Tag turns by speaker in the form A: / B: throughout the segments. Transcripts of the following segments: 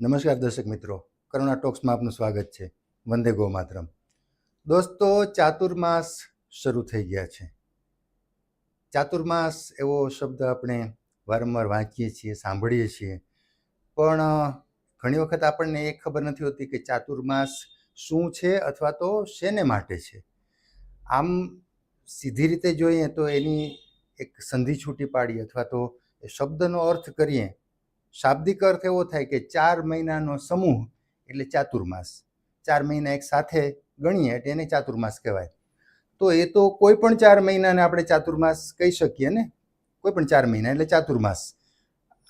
A: નમસ્કાર દર્શક મિત્રો. કરુણા ટોક્સમાં આપનું સ્વાગત છે. વંદે ગો માતરમ દોસ્તો, ચાતુર્માસ શરૂ થઈ ગયા છે. ચાતુર્માસ એવો શબ્દ આપણે વારંવાર વાંચીએ છીએ, સાંભળીએ છીએ. પણ ઘણી વખત આપણને એ ખબર નથી હોતી કે ચાતુર્માસ શું છે અથવા તો શેને માટે છે. આમ, સીધી રીતે જોઈએ તો એની એક સંધિ છૂટી પાડીએ અથવા તો એ શબ્દનો અર્થ કરીએ શાબ્દિક અર્થ એવો થાય કે ચાર મહિનાનો સમૂહ એટલે ચાતુર્માસ. ચાર મહિના એક સાથે ગણીએ એટલે એને ચાતુર્માસ કહેવાય. તો એ તો કોઈ પણ ચાર મહિનાને આપણે ચાતુર્માસ કહી શકીએ ને? કોઈ પણ ચાર મહિના એટલે ચાતુર્માસ.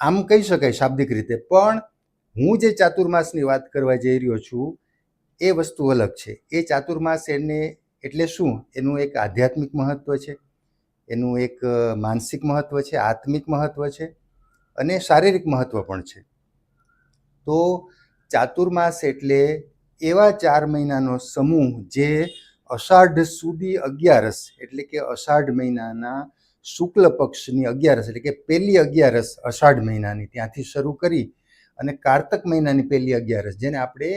A: આમ કહી શકાય શાબ્દિક રીતે. પણ હું જે ચાતુર્માસની વાત કરવા જઈ રહ્યો છું, એ વસ્તુ અલગ છે. એ ચાતુર્માસ એને એટલે શું? એનું એક આધ્યાત્મિક મહત્ત્વ છે. એનું એક માનસિક મહત્ત્વ છે, આત્મિક મહત્ત્વ છે. અને શારીરિક મહત્ત્વ પણ છે. તો ચાતુર્માસ એટલે એવા ચાર મહિનાનો સમૂહ જે અષાઢ સુધી અગિયારસ એટલે કે અષાઢ મહિનાના શુક્લ પક્ષની અગિયારસ એટલે કે પહેલી અગિયારસ અષાઢ મહિનાની ત્યાંથી શરૂ કરી અને કારતક મહિનાની પહેલી અગિયારસ, જેને આપણે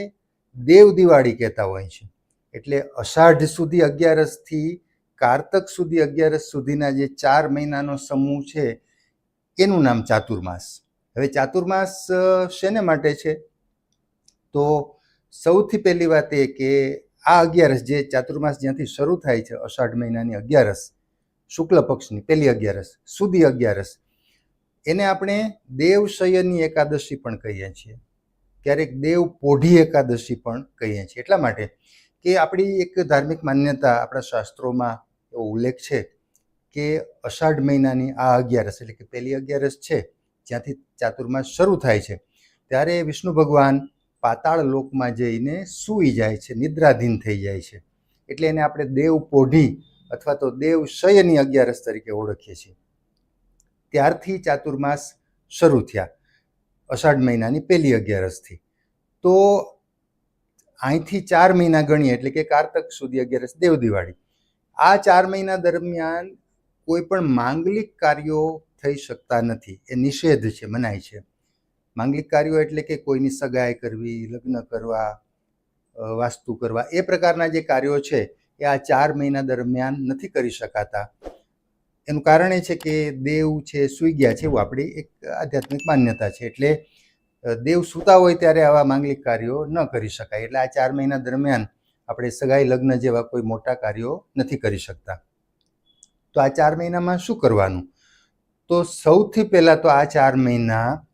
A: દેવ દિવાળી કહેતા હોય છે. એટલે અષાઢ સુધી અગિયારસથી કારતક સુધી અગિયારસ સુધીના જે ચાર મહિનાનો સમૂહ છે એનું નામ ચાતુર્માસ. હવે ચાતુર્માસ શેને માટે છે? તો સૌથી પહેલી વાત એ કે આ અગિયારસ જે ચાતુર્માસ જ્યાંથી શરૂ થાય છે, અષાઢ મહિનાની અગિયારસ, શુક્લ પક્ષની પહેલી અગિયારસ, સુધી અગિયારસ, એને આપણે દેવશયની એકાદશી પણ કહીએ છીએ. ક્યારેક દેવ પોઢી એકાદશી પણ કહીએ છીએ. એટલા માટે કે આપણી એક ધાર્મિક માન્યતા આપણા શાસ્ત્રોમાં એવો ઉલ્લેખ છે કે અષાઢ મહિનાની આ અગિયારસ એટલે કે પહેલી અગિયારસ છે, જ્યાંથી ચાતુર્માસ શરૂ થાય છે, ત્યારે વિષ્ણુ ભગવાન પાતાળ લોકમાં જઈને સૂઈ જાય છે, નિદ્રાધીન થઈ જાય છે. એટલે એને આપણે દેવ પોઢી અથવા તો દેવ શયની અગિયારસ તરીકે ઓળખીએ છીએ. ત્યારથી ચાતુર્માસ શરૂ થયા, અષાઢ મહિનાની પહેલી અગિયારસથી. તો અહીંથી ચાર મહિના ગણીએ એટલે કે કારતક સુધી અગિયારસ દેવ દિવાળી. આ ચાર મહિના દરમિયાન કોઈ પણ માંગલિક કાર્યો થઈ શકતા નથી. એ નિષેધ છે, મનાય છે. માંગલિક કાર્યો એટલે કે કોઈની સગાઈ કરવી, લગ્ન કરવા વાસ્તુ કરવા, એ પ્રકારના જે કાર્યો છે, એ આ ચાર મહિના દરમિયાન નથી કરી શકાતા. એનું કારણ એ છે કે દેવ છે, સૂઈ ગયા છે, એવું આપણી એક આધ્યાત્મિક માન્યતા છે. એટલે દેવ સૂતા હોય ત્યારે આવા માંગલિક કાર્યો ન કરી શકાય. એટલે આ ચાર મહિના દરમિયાન આપણે સગાઈ, લગ્ન જેવા કોઈ મોટા કાર્યો નથી કરી શકતા. તો આ ચાર મહિનામાં શું કરવાનું? તો સૌથી પહેલાં તો આ ચાર મહિના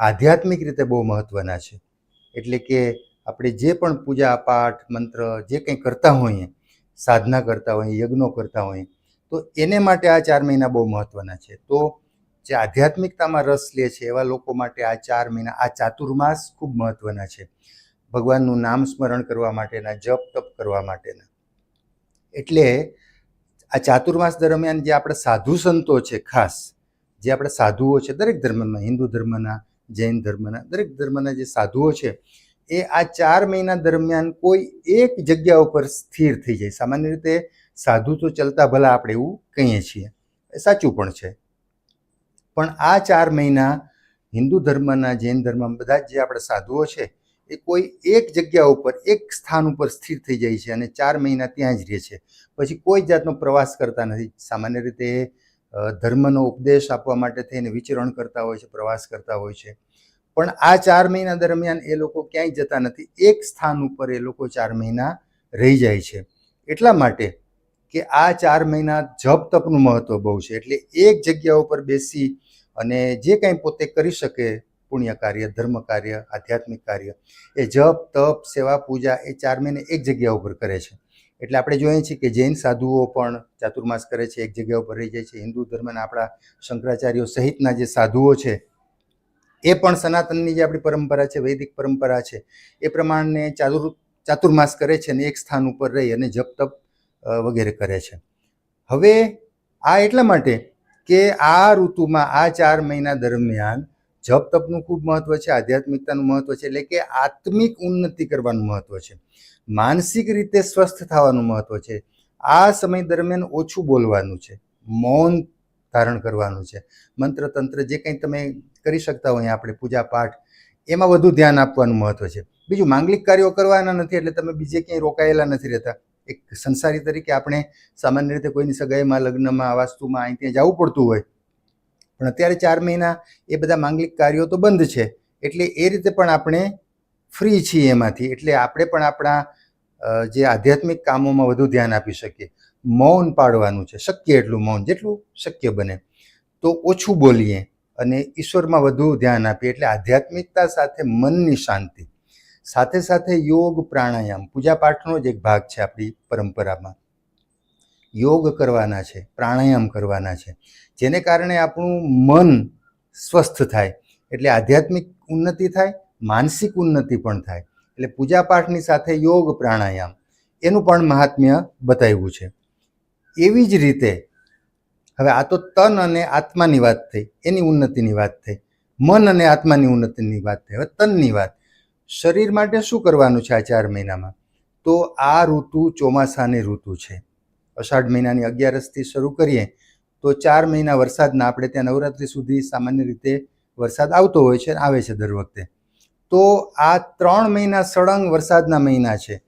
A: આધ્યાત્મિક રીતે બહુ મહત્ત્વના છે. એટલે કે આપણે જે પણ પૂજા પાઠ, મંત્ર, જે કંઈ કરતા હોઈએ, સાધના કરતા હોઈએ, યજ્ઞો કરતા હોઈએ, તો એને માટે આ ચાર મહિના બહુ મહત્ત્વના છે. તો જે આધ્યાત્મિકતામાં રસ લે છે એવા લોકો માટે આ ચાર મહિના, આ ચાતુર્માસ ખૂબ મહત્ત્વના છે. ભગવાનનું નામ સ્મરણ કરવા માટેના, જપ તપ કરવા માટેના. એટલે આ ચાતુર્માસ દરમિયાન જે આપણે સાધુ સંતો છે ખાસ, જે આપણે સાધુઓ છે, દરેક ધર્મમાં હિન્દુ ધર્મના, જૈન ધર્મના, દરેક ધર્મના જે સાધુઓ છે, એ આ ચાર મહિના દરમિયાન કોઈ એક જગ્યા ઉપર સ્થિર થઈ જાય. સામાન્ય રીતે સાધુ તો ચલતા ભલા આપણે એવું કહીએ છીએ. એ સાચું પણ છે. પણ આ ચાર મહિના હિન્દુ ધર્મના, જૈન ધર્મમાં બધા જ જે આપણે સાધુઓ છે એ કોઈ એક જગ્યા ઉપર, એક સ્થાન ઉપર સ્થિર થઈ જાય છે અને ચાર મહિના ત્યાં જ રહે છે. પછી કોઈ જાતનો પ્રવાસ કરતા નથી. સામાન્ય રીતે ધર્મનો ઉપદેશ આપવા માટે થઈને વિચરણ કરતા હોય છે, પ્રવાસ કરતા હોય છે. પણ આ ચાર મહિના દરમિયાન એ લોકો ક્યાંય જતા નથી. એક સ્થાન ઉપર એ લોકો ચાર મહિના રહી જાય છે. એટલા માટે કે આ ચાર મહિના જપ તપનું મહત્ત્વ બહુ છે. એટલે એક જગ્યા ઉપર બેસી અને જે કાંઈ પોતે કરી શકે પુણ્ય કાર્ય, ધર્મ કાર્ય, આધ્યાત્મિક કાર્ય. એ જપ, તપ, સેવા, પૂજા એ ચાર મહિને એક જગ્યા ઉપર કરે છે. એટલે આપણે જોઈએ છીએ કે જૈન સાધુઓ પણ ચાતુર્માસ કરે છે, એક જગ્યા ઉપર રહી જાય છે. હિન્દુ ધર્મના આપણા શંકરાચાર્યો સહિતના જે સાધુઓ છે, એ પણ સનાતનની જે આપણી પરંપરા છે, વૈદિક પરંપરા છે, એ પ્રમાણે ચાતુર, ચાતુર્માસ કરે છે અને એક સ્થાન ઉપર રહી અને જપ, તપ વગેરે કરે છે. હવે આ એટલા માટે કે આ ઋતુમાં, આ ચાર મહિના દરમિયાન જપ તપનું ખૂબ મહત્વ છે, આધ્યાત્મિકતાનું મહત્વ છે, એટલે કે આત્મિક ઉન્નતિ કરવાનું મહત્વ છે. માનસિક રીતે સ્વસ્થ થવાનું મહત્વ છે. આ સમય દરમિયાન ઓછું બોલવાનું છે. મૌન ધારણ કરવાનું છે. મંત્ર તંત્ર જે કંઈ તમે કરી શકતા હોય, આપણે પૂજા પાઠ, એમાં વધુ ધ્યાન આપવાનું મહત્વ છે. બીજું, માંગલિક કાર્યો કરવાના નથી, એટલે તમે બીજે ક્યાંય રોકાયેલા નથી રહેતા. એક સંસારી તરીકે આપણે સામાન્ય રીતે કોઈની સગાઈમાં, લગ્નમાં વાસ્તુમાં, અહીં ત્યાં જવું પડતું હોય પણ અત્યારે ચાર મહિના એ બધા માંગલિક કાર્યો તો બંધ છે. એટલે એ રીતે પણ આપણે ફ્રી છીએ એમાંથી. એટલે આપણે પણ આપણા જે આધ્યાત્મિક કામોમાં વધુ ધ્યાન આપી શકીએ. મૌન પાડવાનું છે. શક્ય એટલું મૌન જેટલું શક્ય બને. તો ઓછું બોલીએ અને ઈશ્વરમાં વધુ ધ્યાન આપીએ. એટલે આધ્યાત્મિકતા સાથે મનની શાંતિ. સાથે સાથે યોગ પ્રાણાયામ. પૂજા પાઠનો જ એક ભાગ છે આપણી પરંપરામાં. યોગ કરવાના છે, પ્રાણાયામ કરવાના છે. જેને કારણે આપણું મન સ્વસ્થ થાય, એટલે આધ્યાત્મિક ઉન્નતિ થાય, માનસિક ઉન્નતિ પણ થાય, એટલે પૂજાપાઠની સાથે યોગ પ્રાણાયામ, એનું પણ મહાત્મ્ય બતાવ્યું છે. એવી જ રીતે હવે આ તો તન અને આત્માની વાત થઈ, એની ઉન્નતિની વાત થઈ, મન અને આત્માની ઉન્નતિની વાત થઈ, હવે તનની વાત. શરીર માટે શું કરવાનું છે આ ચાર મહિનામાં? તો આ ઋતુ ચોમાસાની ઋતુ છે. અષાઢ મહિનાની અગિયારસથી શરૂ કરીએ તો ચાર મહિના વરસાદના આપણે ત્યાં નવરાત્રિ સુધી સામાન્ય રીતે વરસાદ આવતો હોય છે આવે છે દર વખતે. તો આ ત્રણ મહિના સળંગ વરસાદના મહિના છે.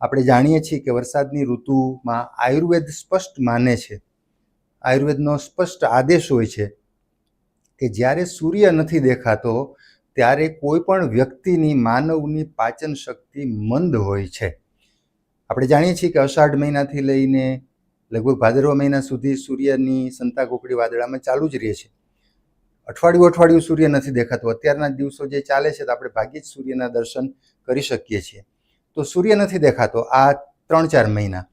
A: આપણે જાણીએ છીએ કે વરસાદની ઋતુમાં આયુર્વેદ સ્પષ્ટ માને છે. આયુર્વેદનો સ્પષ્ટ આદેશ હોય છે કે જ્યારે સૂર્ય નથી દેખાતો, ત્યારે કોઈ પણ વ્યક્તિની માનવની પાચન શક્તિ મંદ હોય છે. આપણે જાણીએ છીએ કે અષાઢ મહિનાથી લઈને લગભગ ભાદરવા મહિના સુધી સૂર્યની સંતા કોકડી વાદળામાં ચાલુ જ રહે છે. અઠવાડિયું અઠવાડિયું સૂર્ય નથી દેખાતો. અત્યારના દિવસો જે ચાલે છે તો આપણે ભાગ્યે જ સૂર્યના દર્શન કરી શકીએ છીએ. તો સૂર્ય નથી દેખાતો આ ત્રણ ચાર મહિના.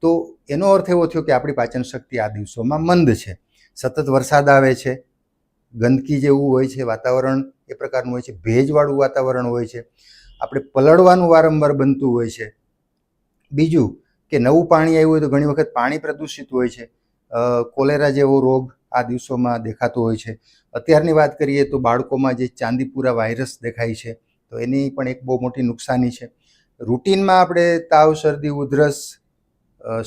A: તો એનો અર્થ એવો થયો કે આપણી પાચન શક્તિ આ દિવસોમાં મંદ છે. સતત વરસાદ આવે છે. ગંદકી જેવું હોય છે, વાતાવરણ એ પ્રકારનું હોય છે, ભેજવાળું વાતાવરણ હોય છે. આપણે પલળવાનું વારંવાર બનતું હોય છે. બીજું કે નવું પાણી આવ્યું હોય તો ઘણી વખત પાણી પ્રદૂષિત હોય છે. કોલેરા જેવો રોગ આ દિવસોમાં દેખાતો હોય છે. અત્યારની વાત કરીએ તો બાળકોમાં જે ચાંદીપુરા વાયરસ દેખાય છે, તો એની પણ એક બહુ મોટી નુકસાની છે. રૂટીનમાં આપણે તાવ, શરદી, ઉધરસ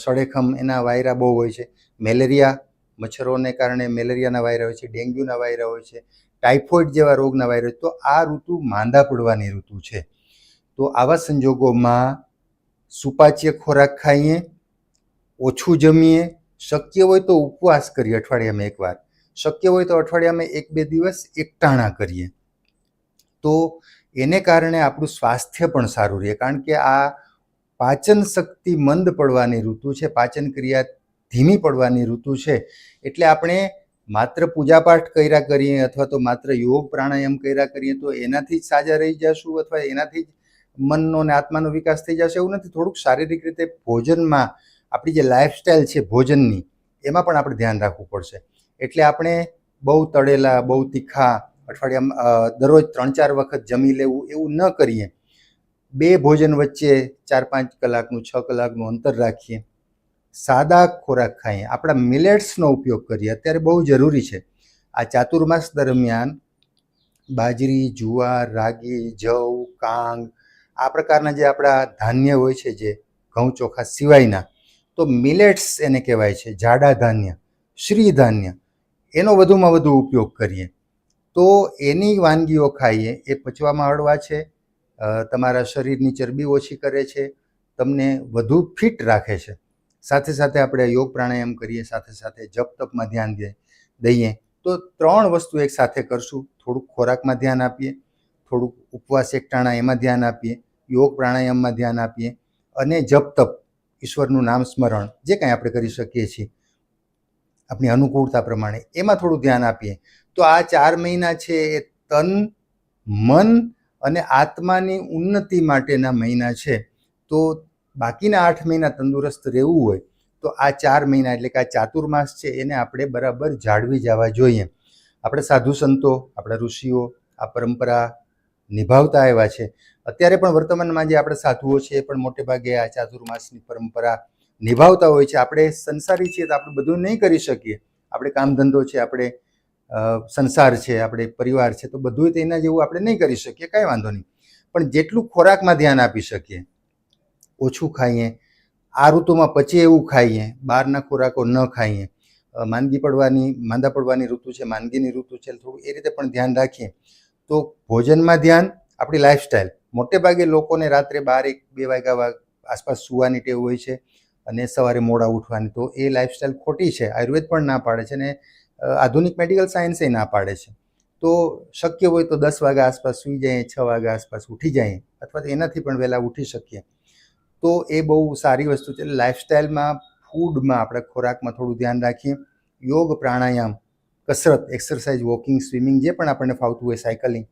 A: સળેખમ એના વાયરા બહુ હોય છે. મેલેરિયા, મચ્છરોને કારણે મેલેરિયાના વાયરા હોય છે, ડેન્ગ્યુના વાયરા હોય છે, ટાઇફોઇડ જેવા રોગના વાયરસ તો આ ઋતુ માંદા પડવાની ઋતુ છે. તો આવા સંજોગોમાં સુપાચ્ય ખોરાક ખાઈએ, ઓછું જમીએ. શક્ય હોય તો ઉપવાસ કરીએ અઠવાડિયામાં એકવાર. શક્ય હોય તો અઠવાડિયામાં એક બે દિવસ એકટાણા કરીએ. તો એને કારણે આપણું સ્વાસ્થ્ય પણ સારું રહે. કારણ કે આ પાચન શક્તિ મંદ પડવાની ઋતુ છે, પાચન ક્રિયા ધીમી પડવાની ઋતુ છે. એટલે આપણે માત્ર પૂજાપાઠ કર્યા કરીએ અથવા તો માત્ર યોગ પ્રાણાયામ કર્યા કરીએ તો એનાથી જ સાજા રહી જશું અથવા એનાથી જ મનનો અને આત્માનો વિકાસ થઈ જશે એવું નથી. થોડુંક શારીરિક રીતે ભોજનમાં આપણી જે લાઇફસ્ટાઈલ છે ભોજનની, એમાં પણ આપણે ધ્યાન રાખવું પડશે. એટલે આપણે બહુ તળેલા, બહુ તીખા, અઠવાડિયામાં દરરોજ ત્રણ ચાર વખત જમી લેવું એવું ન કરીએ. બે ભોજન વચ્ચે ચાર પાંચ કલાકનું, છ કલાકનું અંતર રાખીએ. સાદા ખોરાક ખાઈએ. આપણા મિલેટ્સનો ઉપયોગ કરીએ. અત્યારે બહુ જરૂરી છે. આ ચાતુર્માસ દરમિયાન બાજરી, જુવાર, રાગી, જવ, કાંગ આ પ્રકારના જે આપણા ધાન્ય હોય છે જે ઘઉં ચોખા સિવાયના, તો મિલેટ્સ એને કહેવાય છે, જાડા ધાન્ય, શ્રી ધાન્ય, એનો વધુમાં વધુ ઉપયોગ કરીએ. તો એની વાનગીઓ ખાઈએ, એ પચવામાં હળવા છે તમારા શરીરની ચરબી ઓછી કરે છે, તમને વધુ ફિટ રાખે છે. સાથે સાથે આપણે યોગ પ્રાણાયામ કરીએ, સાથે સાથે જપ તપમાં ધ્યાન દઈએ. તો ત્રણ વસ્તુ એક સાથે કરશું, થોડુંક ખોરાકમાં ધ્યાન આપીએ, થોડુંક ઉપવાસ એકટાણા એમાં ધ્યાન આપીએ યોગ પ્રાણાયામમાં ધ્યાન આપીએ અને જપ તપ, ઈશ્વરનું નામ સ્મરણ, જે કાંઈ આપણે કરી શકીએ છીએ, આપણી અનુકૂળતા પ્રમાણે, એમાં થોડું ધ્યાન આપીએ. તો આ ચાર મહિના છે એ તન, મન અને આત્માની ઉન્નતિ માટેના મહિના છે. તો બાકીના આઠ મહિના તંદુરસ્ત રહેવું હોય, તો આ ચાર મહિના એટલે કે આ ચાતુર્માસ છે એને આપણે બરાબર જાળવી જવા જોઈએ. આપણે સાધુ સંતો, આપણા ઋષિઓ, આ પરંપરા નિભાવતા આવ્યા છે. અત્યારે પણ વર્તમાનમાં જે આપણે સાધુઓ છે એ પણ મોટે ભાગે આ ચાતુર્માસની પરંપરા નિભાવતા હોય છે. આપણે સંસારી છીએ તો આપણે બધું નહીં કરી શકીએ. આપણે કામ ધંધો છે, આપણે સંસાર છે, આપણે પરિવાર છે તો બધું તેના જેવું આપણે નહીં કરી શકીએ. કાંઈ વાંધો નહીં. પણ જેટલું ખોરાકમાં ધ્યાન આપી શકીએ, ઓછું ખાઈએ, આ ઋતુમાં પચે એવું ખાઈએ, બહારના ખોરાકો ન ખાઈએ માંદગી પડવાની, માંદા પડવાની ઋતુ છે, માંદગીની ઋતુ છે, થોડું એ રીતે પણ ધ્યાન રાખીએ. તો ભોજનમાં ધ્યાન, આપણી લાઇફસ્ટાઈલ મોટે ભાગે લોકોને રાત્રે બાર એક, બે વાગ્યા વાગ- આસપાસ સુવાની ટેવ હોય છે અને સવારે મોડા ઉઠવાની. તો એ લાઇફસ્ટાઈલ ખોટી છે. આયુર્વેદ પણ ના પાડે છે અને આધુનિક મેડિકલ સાયન્સે ના પાડે છે. તો શક્ય હોય તો દસ વાગ્યા આસપાસ સૂઈ જઈએ, છ વાગ્યા આસપાસ ઉઠી જઈએ, અથવા તો એનાથી પણ વહેલા ઉઠી શકીએ. તો એ બહુ સારી વસ્તુ છે. લાઇફસ્ટાઈલમાં ફૂડમાં આપણે ખોરાકમાં થોડું ધ્યાન રાખીએ. યોગ પ્રાણાયામ કસરત એક્સરસાઇઝ વોકિંગ સ્વિમિંગ જે પણ આપણને ફાવતું હોય સાયકલિંગ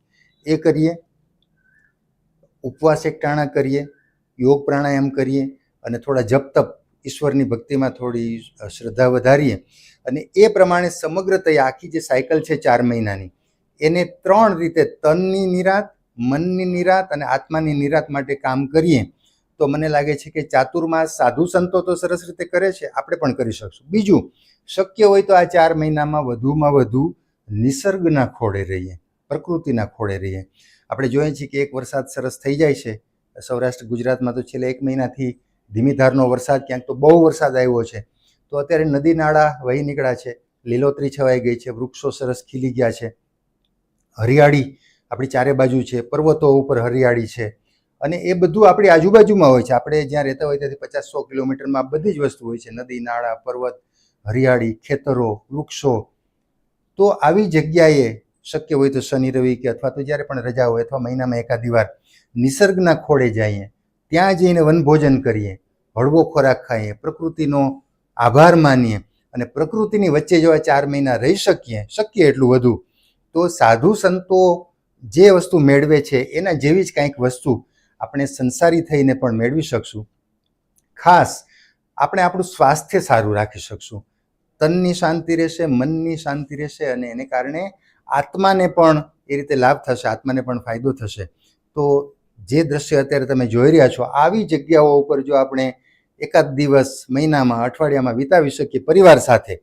A: એ કરીએ. ઉપવાસ એકટાણા કરીએ, યોગ પ્રાણાયામ કરીએ અને થોડા જપ તપ ઈશ્વરની ભક્તિમાં થોડી શ્રદ્ધા વધારીએ. અને એ પ્રમાણે સમગ્રતય આખી જે સાયકલ છે ચાર મહિનાની, એને ત્રણ રીતે તનની નિરાત, મનની નિરાત અને આત્માની નિરાત માટે કામ કરીએ. તો મને લાગે છે કે ચાતુર્માસ સાધુ સંતો તો સરસ રીતે કરે છે, આપણે પણ કરી શકશું. બીજું શક્ય હોય તો આ ચાર મહિનામાં વધુમાં વધુ નિસર્ગના ખોળે રહીએ, પ્રકૃતિના ખોળે રહીએ. આપણે જોઈએ છીએ કે એક વરસાદ સરસ થઈ જાય છે. સૌરાષ્ટ્ર, ગુજરાતમાં તો છેલ્લા એક મહિનાથી ધીમી ધારનો વરસાદ, ક્યાંક તો બહુ વરસાદ આવ્યો છે. તો અત્યારે નદી નાળા વહી નીકળ્યા છે, લીલોતરી છવાઈ ગઈ છે, વૃક્ષો સરસ ખીલી ગયા છે. હરિયાળી આપણી ચારે બાજુ છે, પર્વતો ઉપર હરિયાળી છે. અને એ બધું આપણી આજુબાજુમાં હોય છે. આપણે જ્યાં રહેતા હોય ત્યાંથી પચાસ સો કિલોમીટરમાં બધી જ વસ્તુ હોય છે. નદી, નાળા, પર્વત હરિયાળી, ખેતરો, વૃક્ષો, તો આવી જગ્યાએ શક્ય હોય તો શનિ, રવિ કે અથવા તો જ્યારે પણ રજા હોય અથવા મહિનામાં એકાદી વાર નિસર્ગના ખોળે જઈએ, ત્યાં જઈને વનભોજન કરીએ, હળવો ખોરાક ખાઈએ, પ્રકૃતિનો આભાર માનીએ અને પ્રકૃતિની વચ્ચે જો આ ચાર મહિના રહી શકીએ શક્ય એટલું વધુ, તો સાધુ સંતો જે વસ્તુ મેળવે છે, એના જેવી જ કંઈક વસ્તુ આપણે સંસારી થઈને પણ મેળવી શકશું. ખાસ આપણે આપણું સ્વાસ્થ્ય સારું રાખી શકશું. તનની શાંતિ રહેશે, મનની શાંતિ રહેશે અને એને કારણે આત્માને પણ એ રીતે લાભ થશે, આત્માને પણ ફાયદો થશે. તો જે દ્રશ્ય અત્યારે તમે જોઈ રહ્યા છો, આવી જગ્યાઓ ઉપર જો આપણે એકાદ દિવસ, મહિનામાં, અઠવાડિયામાં વિતાવી શકીએ પરિવાર સાથે,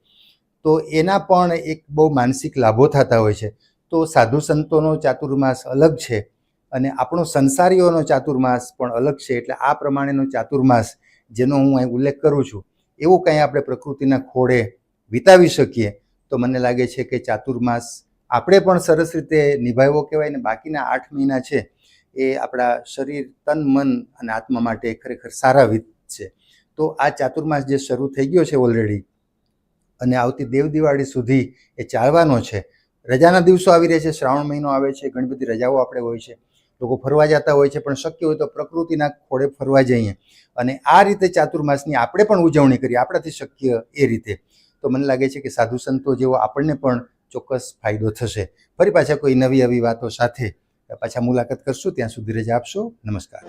A: તો એના પણ એક બહુ માનસિક લાભો થતા હોય છે. તો સાધુ સંતોનો ચાતુર્માસ અલગ છે અને આપણો સંસારીઓનો ચાતુર્માસ પણ અલગ છે, એટલે આ પ્રમાણેનો ચાતુર્માસ, જેનો હું અહીં ઉલ્લેખ કરું છું, એવું કંઈ આપણે પ્રકૃતિના ખોળે વિતાવી શકીએ, તો મને લાગે છે કે ચાતુર્માસ આપણે પણ સરસ રીતે નિભાવ્યો કહેવાય ને બાકીના આઠ મહિના છે એ આપણા શરીર, તન, મન અને આત્મા માટે ખરેખર સારા વિત છે. તો આ ચાતુર્માસ જે શરૂ થઈ ગયો છે ઓલરેડી અને આવતી દેવ દિવાળી સુધી એ ચાલવાનો છે. રજાના દિવસો આવી રહ્યા છે, શ્રાવણ મહિનો આવે છે, ઘણી બધી રજાઓ આપણે હોય છે. લોકો ફરવા જતા હોય છે, પણ શક્ય હોય તો પ્રકૃતિના ખોળે ફરવા જઈએ. અને આ રીતે ચાતુર્માસની આપણે પણ ઉજવણી કરીએ, આપણાથી શક્ય એ રીતે. તો મને લાગે છે કે સાધુ સંતો જેવો આપણને પણ ચોક્કસ ફાયદો થશે. ફરી પાછા કોઈ નવી, આવી વાતો સાથે પાછા મુલાકાત કરશું. ત્યાં સુધી રજા આપશો. નમસ્કાર.